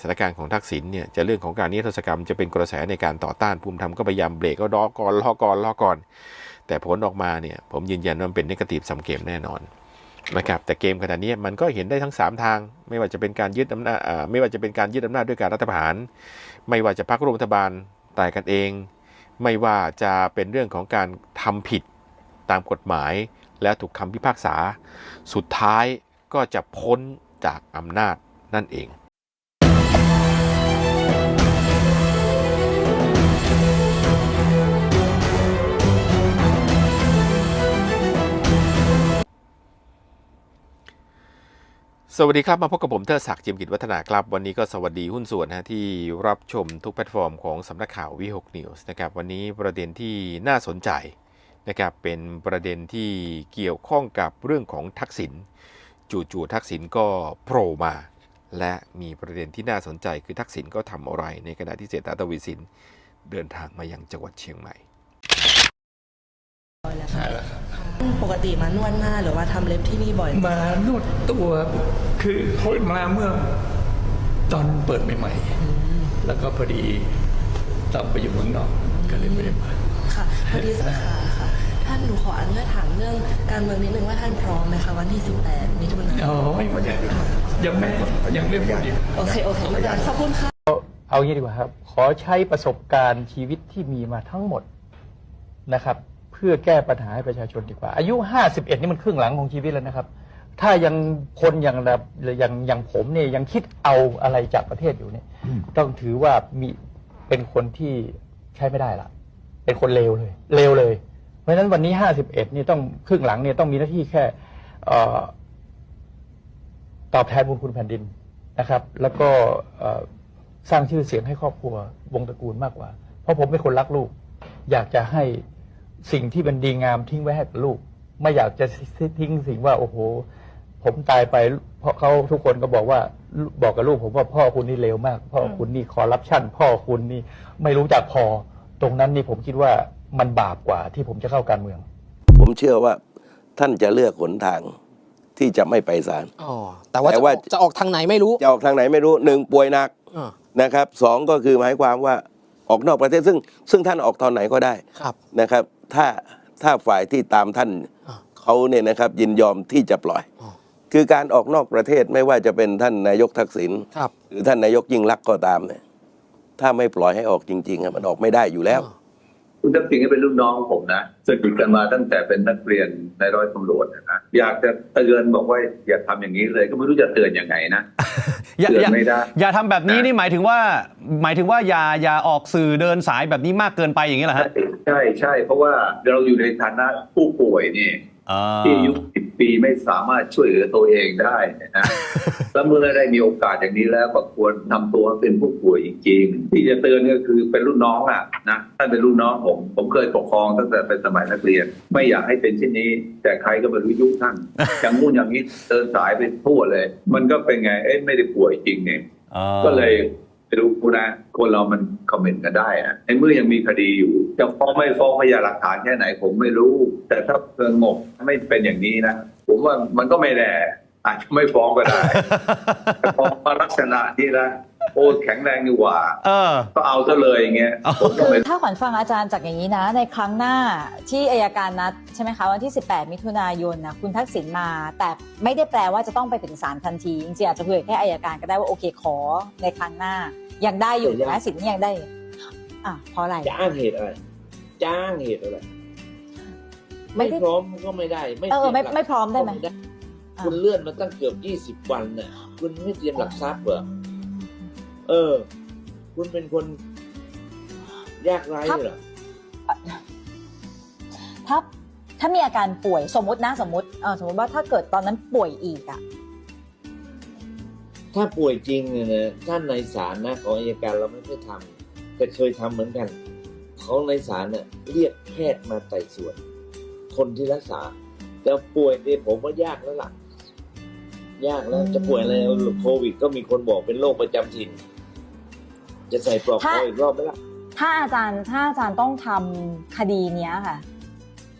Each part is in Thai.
สถานการณ์ของทักษิณเนี่ยจะเรื่องของการนิรโทษกรรมจะเป็นกระแสในการต่อต้านภูมิธรรมก็พยายามเบรกก็รอก่อนรอก่อนรอก่อน แต่ผลออกมาเนี่ยผมยืนยันว่ามันเป็นนกาทีฟซัมเกมแน่นอนนะครับแต่เกมขนาดนี้มันก็เห็นได้ทั้ง 3 ทาง ไม่ว่าจะเป็นการยึดอำนาจไม่ว่าจะเป็นการยึดอำนาจด้วยการรัฐประหาร ไม่ว่าจะพักรัฐบาลตายกันเอง ไม่ว่าจะเป็นเรื่องของการทำผิดตามกฎหมาย แล้วถูกคำพิพากษา สุดท้ายก็จะพ้นจากอำนาจนั่นเอง สวัสดีครับ มาพบกับผมเทอศักดิ์จิมกิจวัฒนาครับ วันนี้ก็สวัสดีหุ้นส่วนนะที่รับชมทุกแพลตฟอร์มของสำนักข่าววิหกนิวส์นะครับวันนี้ประเด็นที่น่าสนใจนะครับเป็นประเด็นที่เกี่ยวข้องกับเรื่องของทักษิณจู่ๆทักษิณก็โผล่มา และมีประเด็นที่น่าสนใจคือทักษิณก็ทำอะไร ในขณะที่เศรษฐาทวีสินเดินทางมายังจังหวัดเชียงใหม่ใช่แล้วครับ ปกติมานวดหน้าหรือว่าทำเล็บที่นี่บ่อย มานวดตัวคือเขามาเมื่อตอนเปิดใหม่ๆ แล้วก็พอดีต้องไปอยู่เมืองนอกก็เลยไม่ได้มาค่ะพอดีสาขาค่ะ ท่านหนูขออนุญาตถามเรื่องการเมืองนิดนึงว่าท่านพร้อมไหมคะวันที่ 18มิถุนายนอ๋อยังยังไม่ยังไม่พอดีโอเคโอเคอาจารย์ขอบคุณค่ะเอางี้ดีกว่าครับ ขอใช้ประสบการณ์ชีวิตที่มีมาทั้งหมดนะครับเพื่อแก้ปัญหาให้ประชาชนดีกว่า อายุ 51 นี่มันครึ่งหลังของชีวิตแล้วนะครับ ถ้ายังคนอย่างแบบอย่างอย่างผมเนี่ยยังคิดเอาอะไรจากประเทศอยู่เนี่ย ต้องถือว่ามีเป็นคนที่ใช้ไม่ได้ละเป็นคนเลวเลยเลวเลย เพราะฉะนั้นวันนี้ 51 นี่ต้องครึ่งหลังเนี่ยต้องมีหน้าที่แค่เอ่อตอบแทนบุญคุณแผ่นดินนะครับ แล้วก็เอ่อสร้างชื่อเสียงให้ครอบครัววงตระกูลมากกว่า เพราะผมเป็นคนรักลูก อยากจะให้ สิ่งที่เป็นดีงามทิ้งไว้ให้กับลูก ไม่อยากจะทิ้งสิ่งว่า โอ้โห ผมตายไป เพราะเขาทุกคนก็บอกว่าบอกกับลูกผมว่าพ่อคุณนี่เลวมาก พ่อคุณนี่คอร์รัปชันพ่อคุณนี่ไม่รู้จักพอ ตรงนั้นนี่ผมคิดว่ามันบาปกว่าที่ผมจะเข้าการเมือง ผมเชื่อว่าท่านจะเลือกหนทางที่จะไม่ไปศาลอ๋อแต่ว่าแต่จะอว่าอกจะออกทางไหนไม่รู้ จะออกทางไหนไม่รู้หนึ่งป่วยหนักอ่านะครับสองก็คือหมายความว่าออกนอกประเทศซึ่ง ซึ่งท่านออกตอนไหนก็ได้ครับนะครับ ถ้าถ้าฝ่ายที่ตามท่านอ่าเขาเนี่ยนะครับยินยอมที่จะปล่อยอ๋อคือการออกนอกประเทศไม่ว่าจะเป็นท่านนายกทักษิณครับหรือท่านนายกยิ่งรักษณ์ก็ตามเนี่ยถ้าไม่ปล่อยให้ออกจริงๆอะมันออกไม่ได้อยู่แล้วอ่าคุณทักษิณก็เป็นรุ่นน้องผมนะสนิทกันมาตั้งแต่เป็นนักเรียนในร้อยตำรวจนะอยากจะเตือนบอกว่าอย่าทำอย่างนี้เลย ก็ไม่รู้จะเตือนยังไงนะอย่าเตือนอย่าไม่ได้อย่าทำแบบนี้นี่หมายถึงว่า หมายถึงว่าอย่าอย่าออกสื่อเดินสายแบบนี้มากเกินไปอย่างนี้เหรอฮะ ใช่ใช่เพราะว่าเราอยู่ในฐานะผู้ป่วยนี่อ่าที่อายุสิบปีไม่สามารถช่วยเหลือตัวเองได้เนยนะแล้วเมื่อได้มีโอกาสอย่างนี้แล้วก็ควรทำตัวเป็นผู้ป่วยจริงๆที่จะเตือนก็คือเป็นรุ่นน้องอะนะท่านเป็นรุ่นน้องผม ผมเคยปกครองตั้งแต่เป็นสมัยนักเรียน ไม่อยากให้เป็นเช่นนี้ แต่ใครก็ไม่รู้ยุท่านอย่างงู้นอย่างนี้เดินสายไปทั่วเลย มันก็เป็นไงเอ๊ะไม่ได้ป่วยจริงเนี่ยอ่าก็เลย ไปดูนะคนเรามันคอมเมนต์กันได้อะในเมื่อยังมีคดีอยู่ จะฟ้องไม่ฟ้องพยานหลักฐานแค่ไหนผมไม่รู้ แต่ถ้าสงบไม่เป็นอย่างนี้นะ ผมว่ามันก็ไม่แน่อาจจะไม่ฟ้องก็ได้แต่พอมาลักษณะนี้นะ โอ้แข็งแรงดีกว่า เออ ก็เอาซะเลยอย่างเงี้ยผมก็คือไม่ถ้าขวัญฟังอาจารย์จากอย่างนี้นะ ในครั้งหน้าที่อายการนัดใช่ไหมคะวันที่ 18 มิถุนายนนะคุณทักษิณมา แต่ไม่ได้แปลว่าจะต้องไปถึงศาลทันทีจริงๆอาจจะคุยกับแค่อายการก็ได้ว่าโอเคขอในครั้งหน้า ยังได้อยู่นะสิทธิ์นี้ยังได้อยู่อะเพราะอะไรจะอ้างเหตุอะไรจ้างเหตุอะไรไม่ไม่ได้พร้อมก็ไม่ได้เออตรียไม่หลักไม่พร้อมได้ไหมก็อะคุณเลื่อนมาตั้งเกือบยี่สิบวันน่ะ คุณไม่เตรียมหลักทรัพย์เหรอ เออ คุณเป็นคนยากไร้เหรอถ้าถ้ามีอาการป่วยสมมตินะสมมติเออสมมติว่าถ้าเกิดตอนนั้นป่วยอีกอะถ้าป่วยจริงเนี่ยนะท่านในศาลนะของอัยการเราไม่เคยทำแต่เคยทำเหมือนกันเขาในศาลเนี่ยเรียกแพทย์มาไต่สวน คนที่รักษา แต่ป่วยเนี่ยผมว่ายากแล้วล่ะยากแล้วจะป่วยอะไรโควิด ก็มีคนบอกเป็นโรคประจำถิ่น จะใส่ปลอกคถ้าออีกรอบไหมล่ะถ้าอาจารย์ถ้าอาจารย์ต้องทำคดีเนี้ยค่ะ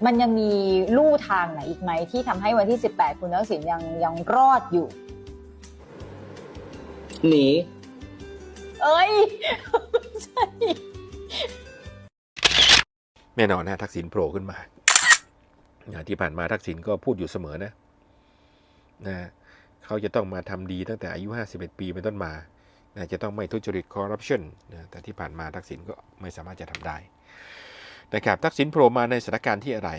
มันยังมีลู่ทางไหนอีกไหมที่ทำให้วันที่ 18 คุณทักษิณยังยังรอดอยู่ หนี เอ้ยใช่แน่นอนนะ ทักษิณโผล่ขึ้นมาอย่างที่ผ่านมาทักษิณก็พูดอยู่เสมอนะนะเขาจะต้องมาทำดีตั้งแต่อายุ 51 ปีเป็นต้นมานะ จะต้องไม่ทุจริตคอร์รัปชันนะแต่ที่ผ่านมาทักษิณก็ไม่สามารถจะทำได้นะครับทักษิณโผล่มาในสถานการณ์ที่อะไร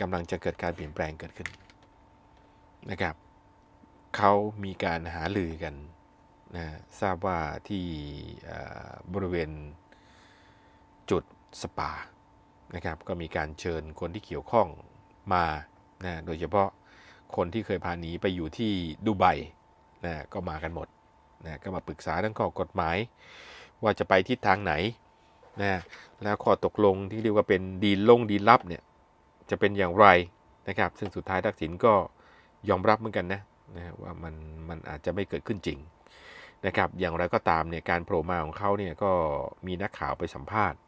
กำลังจะเกิดการเปลี่ยนแปลงเกิดขึ้นนะครับเขามีการหาลือกันนะทราบว่าที่บริเวณจุดสปานะครับก็มีการเชิญคนที่เกี่ยวข้องมานะโดยเฉพาะคนที่เคยพาหนีไปอยู่ที่ดูไบนะก็มากันหมด นะก็มาปรึกษาเรื่องข้อกฎหมาย ว่าจะไปทิศทางไหนนะแล้วข้อตกลงที่เรียกว่าเป็นดีลลงดีลับเนี่ยจะเป็นอย่างไรนะครับ ซึ่งสุดท้ายทักษิณก็ยอมรับเหมือนกันนะนะว่ามันมันอาจจะไม่เกิดขึ้นจริงนะครับ อย่างไรก็ตามเนี่ยการโผล่มาของเขาเนี่ยก็มีนักข่าวไปสัมภาษณ์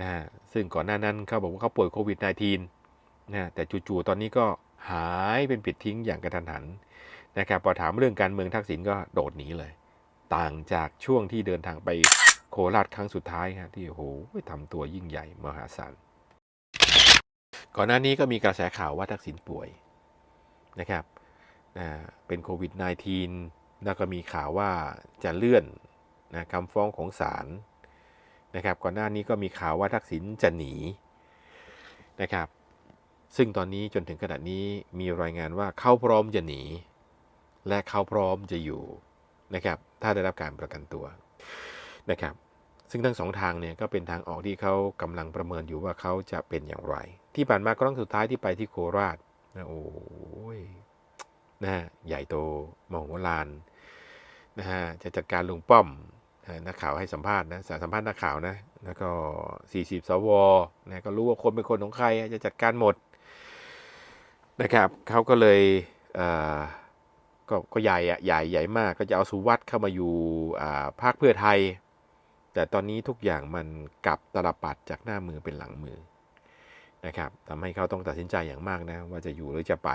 นะฮะซึ่งก่อนหน้านั้นเขาบอกว่าเขาป่วยโควิด -19 นะฮะแต่จู่ๆตอนนี้ก็หายเป็นปิดทิ้งอย่างกระทันหัน นะครับพอถามเรื่องการเมืองทักษิณก็โดดหนีเลย ต่างจากช่วงที่เดินทางไปโคราชครั้งสุดท้ายฮะที่โอ้โหทำตัวยิ่งใหญ่มหาศาลก่อนหน้านี้ก็มีกระแสข่าวว่าทักษิณป่วยนะครับเป็นโควิด -19 แล้วก็มีข่าวว่าจะเลื่อนนะคำฟ้องของศาลนะครับ ก่อนหน้านี้ก็มีข่าวว่าทักษิณจะหนีนะครับ ซึ่งตอนนี้จนถึงขณะนี้มีรายงานว่าเขาพร้อมจะหนี และเขาพร้อมจะอยู่นะครับถ้าได้รับการประกันตัวนะครับซึ่งทั้งสองทางเนี่ยก็เป็นทางออกที่เขากำลังประเมินอยู่ว่าเขาจะเป็นอย่างไร ที่ผ่านมาครั้งสุดท้ายที่ไปที่โคราชนะโอ้ยนะฮะใหญ่โตมโหฬารนะฮะจะจัดการลุงป้อมนักข่าวให้สัมภาษณ์นะสารสัมภาษณ์นักข่าวนะแล้วก็ 40 สวนะก็รู้ว่าคนเป็นคนของใครจะจัดการหมดนะครับเขาก็เลยเอ่อ ก็ก็ใหญ่อะใหญ่ใหญ่มากก็จะเอาสุวัสด์เข้ามาอยู่อ่าภาคเพื่อไทย แต่ตอนนี้ทุกอย่างมันกลับตลปัดจากหน้ามือเป็นหลังมือนะครับทำให้เขาต้องตัดสินใจอย่างมากนะว่าจะอยู่หรือจะไป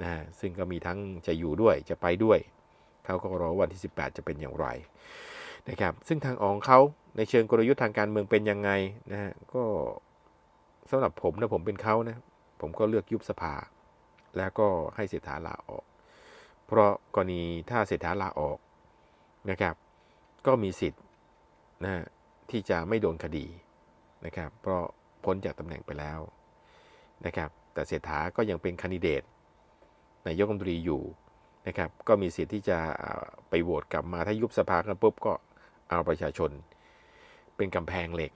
นะฮะซึ่งก็มีทั้งจะอยู่ด้วยจะไปด้วย เขาก็รอวันที่ 18 จะเป็นอย่างไรนะครับซึ่งทางออกของเขาในเชิงกลยุทธ์ทางการเมืองเป็นยังไงนะฮะก็สำหรับผมนะผมเป็นเขานะผมก็เลือกยุบสภา แล้วก็ให้เศรษฐาลาออก เพราะกรณีถ้าเศรษฐาลาออกนะครับ ก็มีสิทธิ์นะฮะที่จะไม่โดนคดีนะครับ เพราะพ้นจากตำแหน่งไปแล้วนะครับ แต่เศรษฐาก็ยังเป็นคนดิเดตนายกรัฐมนตรีอยู่นะครับ ก็มีสิทธิ์ที่จะไปโหวตกลับมาถ้ายุบสภากันปุ๊บก็เอาประชาชน เป็นกำแพงเหล็ก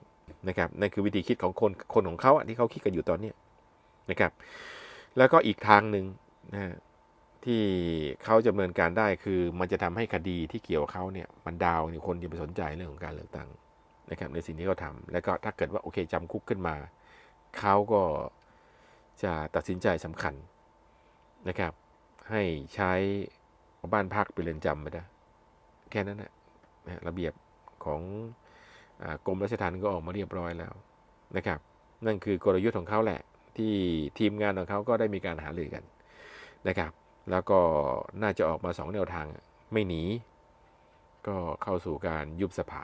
นะครับนั่นคือวิธีคิดของคนคนของเขาที่เขาคิดกันอยู่ตอนนี้นะครับ แล้วก็อีกทางหนึ่งนะฮะ ที่เขาจะดำเนินการได้คือมันจะทำให้คดีที่เกี่ยวเขาเนี่ยมันดาวเนี่ยคนจะไปสนใจเรื่องของการเลือกตั้งนะครับในสิ่งที่เขาทำแล้วก็ถ้าเกิดว่าโอเคจำคุกขึ้นมาเขาก็จะตัดสินใจสำคัญนะครับ ให้ใช้บ้านพักเป็นเรือนจำไปนะแค่นั้นนะนะระเบียบของอกรมราชทัณฑ์ก็ออกมาเรียบร้อยแล้วนะครับ นั่นคือกลยุทธ์ของเขาแหละ ที่ทีมงานของเขาก็ได้มีการหารือกันนะครับ แล้วก็น่าจะออกมาสองแนวทางไม่หนี ก็เข้าสู่การยุบสภา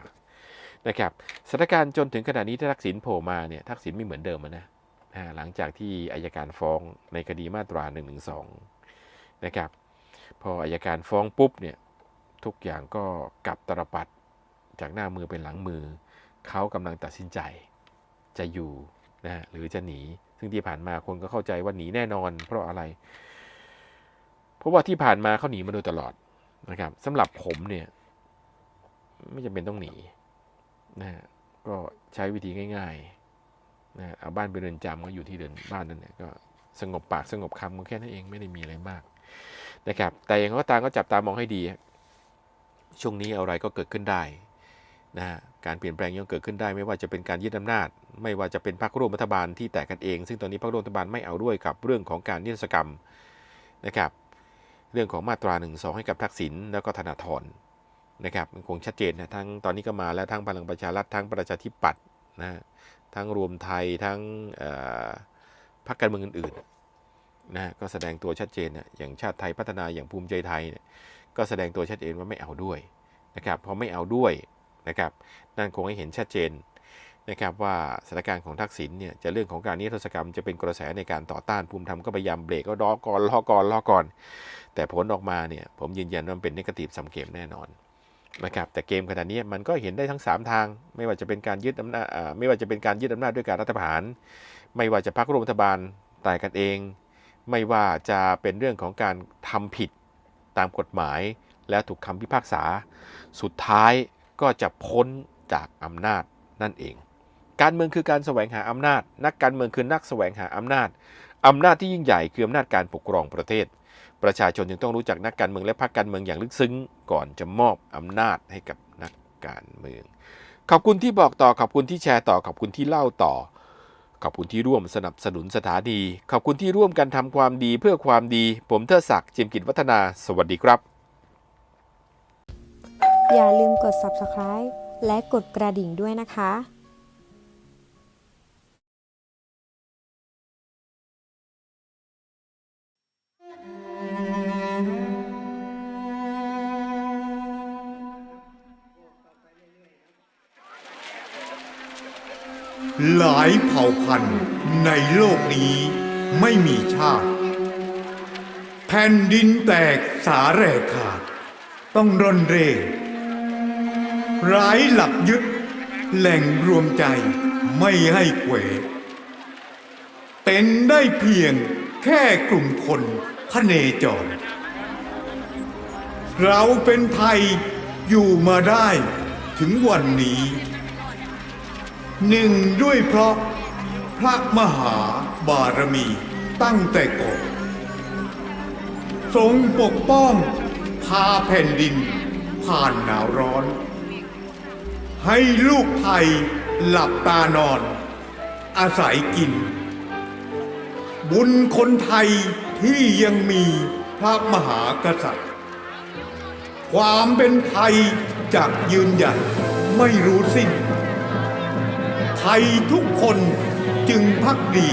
นะครับสถานการณ์จนถึงขณะนี้ถ้าทักษิณโผล่มาเนี่ยทักษิณไม่เหมือนเดิมอะนะหลังจากที่อายการฟ้องในคดีมาตรา1นึนะครับพออายการฟ้องปุ๊บเนี่ยทุกอย่างก็กลับตรปัดจากหน้ามือเป็นหลังมือ เขากำลังตัดสินใจจะอยู่นะฮะหรือจะหนี ซึ่งที่ผ่านมาคนก็เข้าใจว่าหนีแน่นอน เพราะอะไร เพราะว่าที่ผ่านมาเขาหนีมาโดยตลอดนะครับสำหรับผมเนี่ย ไม่จำเป็นต้องหนีนะฮะก็ใช้วิธีง่ายๆนะเอาบ้านไปเรือนจำก็อยู่ที่เรือนบ้านนั่นแหละก็สงบปากสงบคำก็แค่นั้นเองไม่ได้มีอะไรมากนะครับ แต่อย่างก็ตามก็จับตามองให้ดี ช่วงนี้อะไรก็เกิดขึ้นได้นะฮะการเปลี่ยนแปลงยังเกิดขึ้นได้ ไม่ว่าจะเป็นการยึดอำนาจ ไม่ว่าจะเป็นพรรคร่วมรัฐบาลที่แตกกันเอง ซึ่งตอนนี้พรรคร่วมรัฐบาลไม่เอาด้วยกับเรื่องของการนิรศกรรมนะครับ เรื่องของมาตรา1นึให้กับทักษิณแล้วก็ธนาธรนะครับมันคงชัดเจนนะทั้งตอนนี้ก็มาแล้วทั้งพลังประชารัฐทั้งประชาธิปัตย์นะทั้งรวมไทยทั้งพรรคการเมืองอื่นๆนะฮะก็แสดงตัวชัดเจนนะอย่างชาติไทยพัฒนาอย่างภูมิใจไทยเนี่ยก็แสดงตัวชัดเจนว่าไม่เอาด้วยนะครับพอไม่เอาด้วยนะครับนั่นคงให้เห็นชัดเจน นะครับว่าสถานการณ์ของทักษิณเนี่ยจะเรื่องของการนิรโทษกรรมจะเป็นกระแสในการต่อต้านภูมิธรรมก็พยายามเบรกก็รอก่อนรอก่อนรอก่อน แต่ผลออกมาเนี่ยผมยืนยันว่าเป็นนกาทีฟซัมเกมแน่นอนนะครับแต่เกมขนาดนี้มันก็เห็นได้ทั้ง 3 ทาง ไม่ว่าจะเป็นการยึดอำนาจไม่ว่าจะเป็นการยึดอำนาจด้วยการรัฐประหาร ไม่ว่าจะพักร่วมรัฐบาลตายกันเอง ไม่ว่าจะเป็นเรื่องของการทำผิดตามกฎหมาย และถูกคำพิพากษา สุดท้ายก็จะพ้นจากอำนาจนั่นเอง การเมืองคือการแสวงหาอำนาจ นักการเมืองคือนักแสวงหาอำนาจอำนาจที่ยิ่งใหญ่คืออำนาจการปกครองประเทศ ประชาชนจึงต้องรู้จักนักการเมืองและพรรคการเมืองอย่างลึกซึ้ง ก่อนจะมอบอำนาจให้กับนักการเมือง ขอบคุณที่บอกต่อขอบคุณที่แชร์ต่อขอบคุณที่เล่าต่อ ขอบคุณที่ร่วมสนับสนุนสถานีขอบคุณที่ร่วมกันทำความดีเพื่อความดี ผมเทอศักดิ์จิมกิจวัฒนา สวัสดีครับ อย่าลืมกด subscribe และกดกระดิ่งด้วยนะคะ หลายเผ่าพันธุ์ในโลกนี้ไม่มีชาติ แผ่นดินแตกสาแหรกขาด ต้องร่นเร่ร้ายหลักยึด แหล่งรวมใจไม่ให้เขวเป็นได้เพียงแค่กลุ่มคนพเนจร เราเป็นไทยอยู่มาได้ถึงวันนี้ หนึ่งด้วยเพราะพระมหาบารมีตั้งแต่ก่อนทรงปกป้องพาแผ่นดินผ่านหนาวร้อน ให้ลูกไทยหลับตานอน อาศัยกิน บุญคนไทยที่ยังมีพระมหากษัตริย์ ความเป็นไทยจะยืนหยัดไม่รู้สิ้น ไทยทุกคนจึงพักดี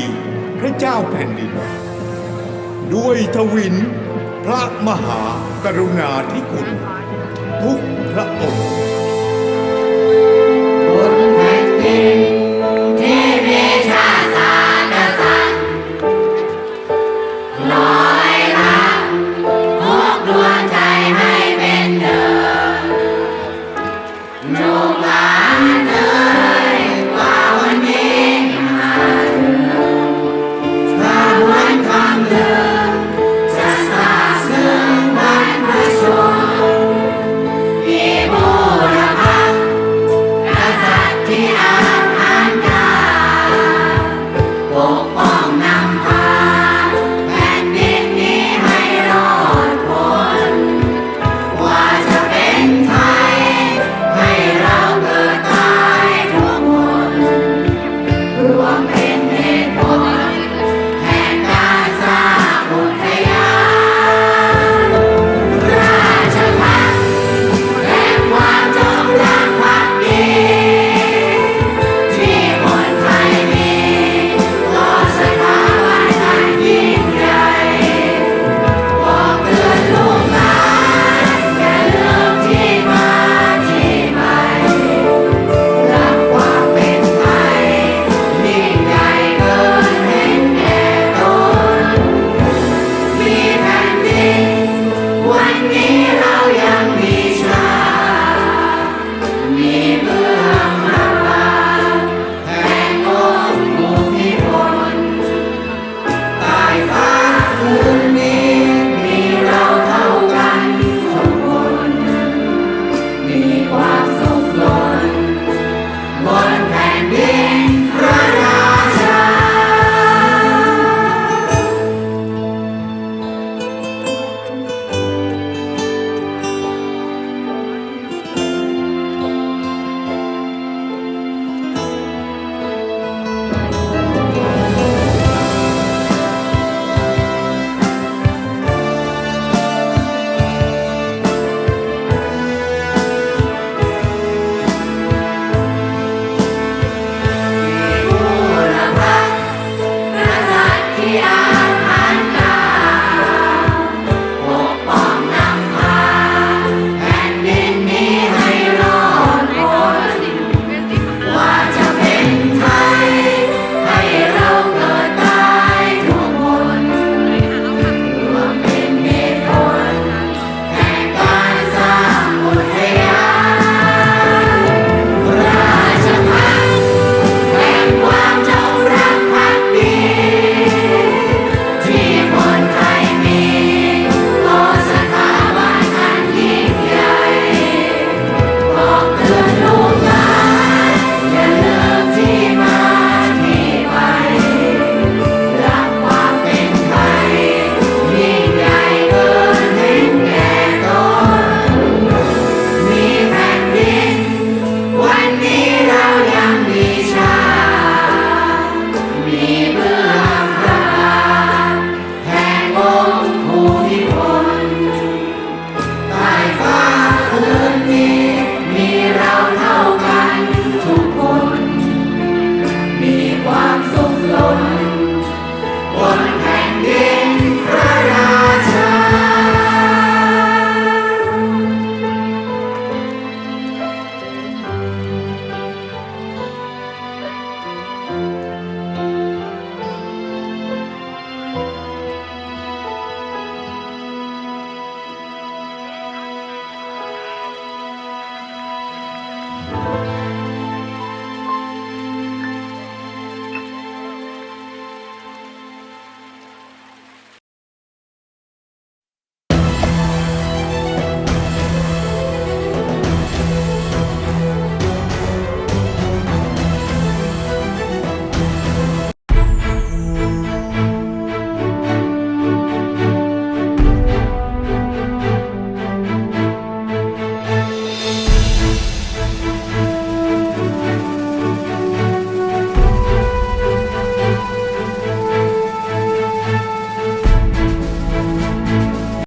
พระเจ้าแผ่นดิน ด้วยทวินพระมหากรุณาธิคุณ ทุกพระองค์ที่ผู้